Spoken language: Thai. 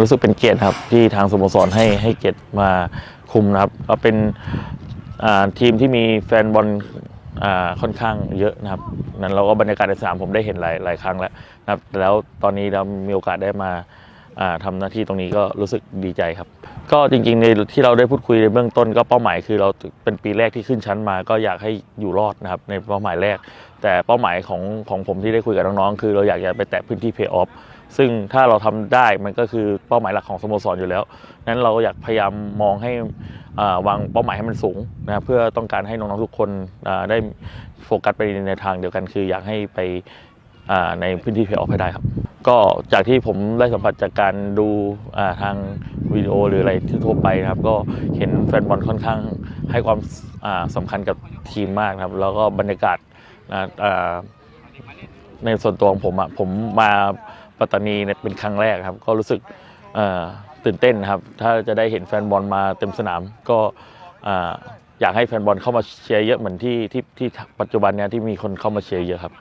รู้สึกเป็นเกียรติครับที่ทางสโมสรให้ให้เกียรติมาคุมนะครับก็เป็นทีมที่มีแฟนบอลค่อนข้างเยอะนะครับนั้นเราก็บรรยากาศในสนามผมได้เห็นหลายหลายครั้งแล้วนะครับแล้วตอนนี้เรามีโอกาสได้มาอ่าทำหน้าที่ตรงนี้ก็รู้สึกดีใจครับ ก็จริงๆในที่เราได้พูดคุยในเบื้องต้นก็เป้าหมายคือเราเป็นปีแรกที่ขึ้นชั้นมา ก็อยากให้อยู่รอดนะครับในเป้าหมายแรก แต่เป้าหมายของของผมที่ได้คุยกับน้องๆ คือเราอยากจะไปแตะพื้นที่เพย์ออฟซึ่งถ้าเราทำได้มันก็คือเป้าหมายหลักของสโมสรอยู่แล้วนั้นเราอยากพยายามมองให้วางเป้าหมายให้มันสูงนะครับเพื่อต้องการให้น้องๆทุกคนได้โฟกัสไปในทางเดียวกัน คืออยากให้ไปในพื้นที่เพย์ออฟให้ได้ครับ ก็จากที่ผมได้สัมผัสจากการดูทางวิดีโอหรืออะไรที่ทั่วไปนะครับ ก็เห็นแฟนบอลค่อนข้างให้ความอ่าสำคัญกับทีมมากครับ แล้วก็บรรยากาศ นะในส่วนตัวของผมอะผมมาปัตตานีเนี่ยเป็นครั้งแรกครับ ก็รู้สึกตื่นเต้นครับ ถ้าจะได้เห็นแฟนบอลมาเต็มสนาม ก็อ่าอยากให้แฟนบอลเข้ามาเชียร์เยอะเหมือนที่ที่ที่ปัจจุบันเนี้ยที่มีคนเข้ามาเชียร์เยอะครับ